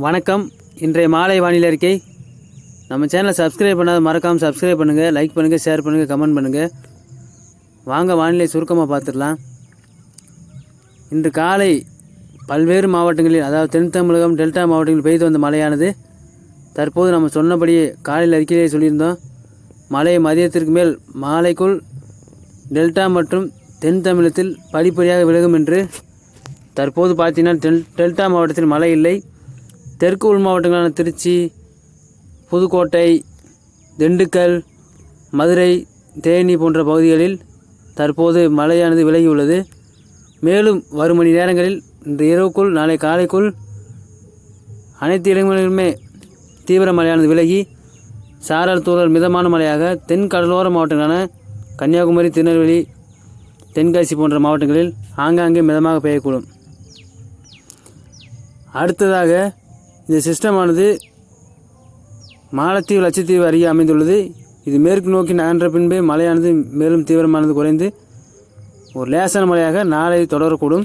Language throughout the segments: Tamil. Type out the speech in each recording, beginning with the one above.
வணக்கம். இன்றைய மாலை வானிலை அறிக்கை. நம்ம சேனலை சப்ஸ்கிரைப் பண்ணாத மறக்காமல் சப்ஸ்கிரைப் பண்ணுங்கள் லைக் பண்ணுங்கள் ஷேர் பண்ணுங்கள் கமெண்ட் பண்ணுங்கள் வாங்க வானிலை சுருக்கமாக பார்த்துடலாம். இன்று காலை பல்வேறு மாவட்டங்களில் அதாவது தென் தமிழகம் டெல்டா மாவட்டங்களில் பெய்து வந்த மழையானது. தற்போது நம்ம சொன்னபடியே காலையில் அறிக்கையிலே சொல்லியிருந்தோம். மழை மதியத்திற்கு மேல் மாலைக்குள் டெல்டா மற்றும் தென் தமிழகத்தில் படிப்படியாக விலகும் என்று. தற்போது பார்த்தீங்கன்னா டெல் டெல்டா மாவட்டத்தில் மழை இல்லை. தெற்கு உள் மாவட்டங்களான திருச்சி புதுக்கோட்டை திண்டுக்கல் மதுரை தேனி போன்ற பகுதிகளில் தற்போது மழையானது விலகியுள்ளது. மேலும் வரும் மணி நேரங்களில் இன்று இரவுக்குள் நாளை காலைக்குள் அனைத்து இடங்களிலுமே தீவிர மழையானது விலகி சாரல் தூறல் மிதமான மழையாக தென் கடலோர மாவட்டங்களான கன்னியாகுமரி திருநெல்வேலி தென்காசி போன்ற மாவட்டங்களில் ஆங்காங்கே மிதமாக பெய்யக்கூடும். அடுத்ததாக இந்த சிஸ்டமானது மாலத்தீவு லட்சத்தீவு அருகே அமைந்துள்ளது. இது மேற்கு நோக்கி நகன்ற பின்பே மழையானது மேலும் தீவிரமானது குறைந்து ஒரு லேசான மழையாக நாளை தொடரக்கூடும்.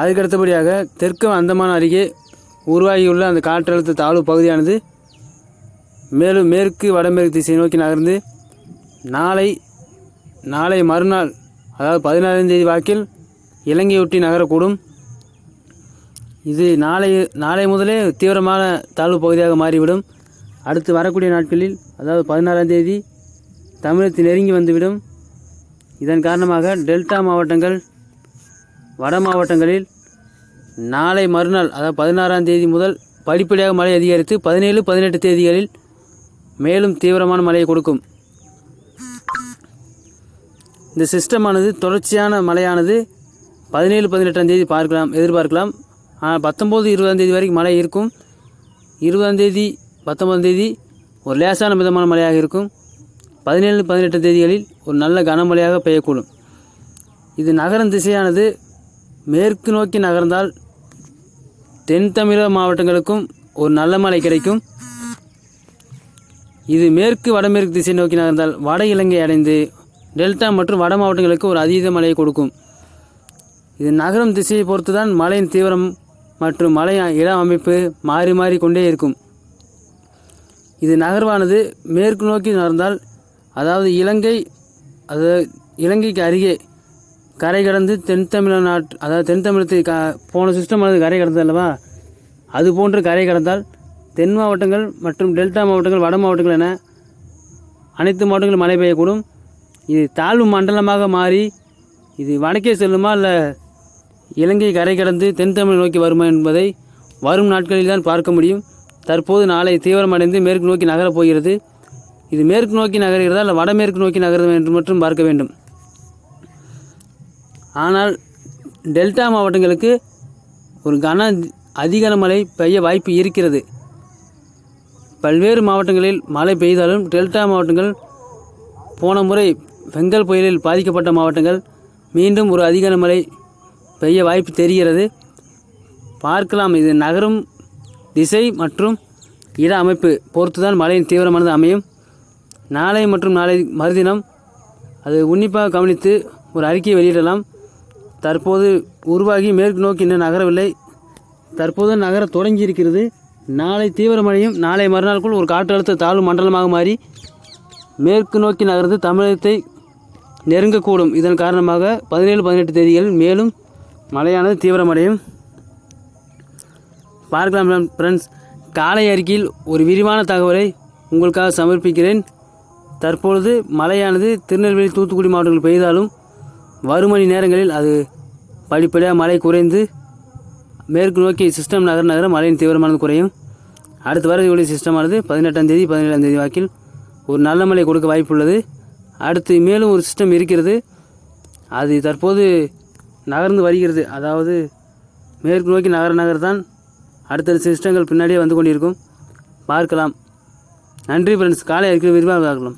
அதுக்கடுத்தபடியாக தெற்கு அந்தமான் அருகே உருவாகியுள்ள அந்த காற்றழுத்த தாழ்வு பகுதியானது மேலும் மேற்கு வடமேற்கு திசை நோக்கி நகர்ந்து நாளை நாளை மறுநாள் அதாவது பதினாறாம் தேதி வாக்கில் இலங்கையொட்டி நகரக்கூடும். இது நாளை நாளை முதலே தீவிரமான தாழ்வு பகுதியாக மாறிவிடும். அடுத்து வரக்கூடிய நாட்களில் அதாவது பதினாறாம் தேதி தமிழகத்தில் நெருங்கி வந்துவிடும். இதன் காரணமாக டெல்டா மாவட்டங்கள் வட மாவட்டங்களில் நாளை மறுநாள் அதாவது பதினாறாம் தேதி முதல் படிப்படியாக மழை அதிகரித்து பதினேழு பதினெட்டு தேதிகளில் மேலும் தீவிரமான மழையை கொடுக்கும். இந்த சிஸ்டமானது தொடர்ச்சியான மழையானது பதினேழு பதினெட்டாம் தேதி பார்க்கலாம் எதிர்பார்க்கலாம். பத்தொம்போது இருபதாந்தேதி வரைக்கும் மழை இருக்கும். இருபதாந்தேதி பத்தொன்பதாம் தேதி ஒரு லேசான மிதமான மழையாக இருக்கும். பதினேழு பதினெட்டு தேதிகளில் ஒரு நல்ல கனமழையாக பெய்யக்கூடும். இது நகரும் திசையானது மேற்கு நோக்கி நகர்ந்தால் தென் தமிழக மாவட்டங்களுக்கும் ஒரு நல்ல மழை கிடைக்கும். இது மேற்கு வடமேற்கு திசை நோக்கி நகர்ந்தால் வட இலங்கை அடைந்து டெல்டா மற்றும் வட மாவட்டங்களுக்கு ஒரு அதீத மழையை கொடுக்கும். இது நகரம் திசையை பொறுத்து தான் மழையின் தீவிரம் மற்றும் மலை இட அமைப்பு மாறி மாறி கொண்டே இருக்கும். இது நகர்வானது மேற்கு நோக்கி நகர்ந்தால் அதாவது இலங்கை அதாவது இலங்கைக்கு அருகே கரை கடந்து தென் தமிழ்நாட்டு அதாவது தென் தமிழத்தை க போன சிஸ்டமானது கரை கடந்தது அல்லவா? அது போன்று கரை கடந்தால் தென் மாவட்டங்கள் மற்றும் டெல்டா மாவட்டங்கள் வட மாவட்டங்கள் என அனைத்து மாவட்டங்களும் மழை பெய்யக்கூடும். இது தாழ்வு மண்டலமாக மாறி இது வடக்கே செல்லுமா இல்லை இலங்கை கரை கடந்து தென் தமிழ் நோக்கி வருமா என்பதை வரும் நாட்களில் தான் பார்க்க முடியும். தற்போது நாளை தீவிரமடைந்து மேற்கு நோக்கி நகரப் போகிறது. இது மேற்கு நோக்கி நகர்கிறதா இல்லை வடமேற்கு நோக்கி நகர்கிறதா என்று மட்டும் பார்க்க வேண்டும். ஆனால் டெல்டா மாவட்டங்களுக்கு ஒரு கன அதிகன மழை பெய்ய வாய்ப்பு இருக்கிறது. பல்வேறு மாவட்டங்களில் மழை பெய்தாலும் டெல்டா மாவட்டங்கள் போன முறை பெங்கல் புயலில் பாதிக்கப்பட்ட மாவட்டங்கள். மீண்டும் ஒரு அதிகன மழை பெய்ய வாய்ப்பு தெரிகிறது. பார்க்கலாம் இது நகரும் திசை மற்றும் இட அமைப்பு. பொறுத்து தான் மழையின் தீவிரமானது அமையும். நாளை மற்றும் நாளை மறுதினம் அது உன்னிப்பாக கவனித்து ஒரு அறிக்கையை வெளியிடலாம். தற்போது உருவாகி மேற்கு நோக்கி இன்னும் நகரவில்லை. தற்போது நகர தொடங்கி இருக்கிறது நாளை தீவிர மழையும் நாளை மறுநாளுக்குள் ஒரு காற்றழுத்த தாழ்வு மண்டலமாக மாறி மேற்கு நோக்கி நகர்ந்து தமிழகத்தை நெருங்கக்கூடும். இதன் காரணமாக பதினேழு பதினெட்டு தேதிகளில் மேலும் மழையானது தீவிரமடையும். பார்க்கலாம் ஃப்ரெண்ட்ஸ் காலை அறிக்கையில் ஒரு விரிவான தகவலை உங்களுக்காக சமர்ப்பிக்கிறேன். தற்பொழுது மழையானது திருநெல்வேலி தூத்துக்குடி மாவட்டங்கள் பெய்தாலும் வரும் மணி நேரங்களில் அது படிப்படியாக மழை குறைந்து மேற்கு நோக்கி சிஸ்டம் நகர நகர மழையின் தீவிரமானது குறையும். அடுத்து வரக்கூடிய சிஸ்டமானது பதினெட்டாம் தேதி பதினேழாம் தேதி வாக்கில் ஒரு நல்ல மழை கொடுக்க வாய்ப்புள்ளது அடுத்து மேலும் ஒரு சிஸ்டம் இருக்கிறது. அது தற்போது நகர்ந்து வருகிறது. அதாவது மேற்கு நோக்கி நகர நகர் தான் அடுத்தடுத்த சிஸ்டங்கள் பின்னாடியே வந்து கொண்டிருக்கும். பார்க்கலாம். நன்றி ஃப்ரெண்ட்ஸ் காலை அறிக்கை விரிவாக பார்க்கலாம்.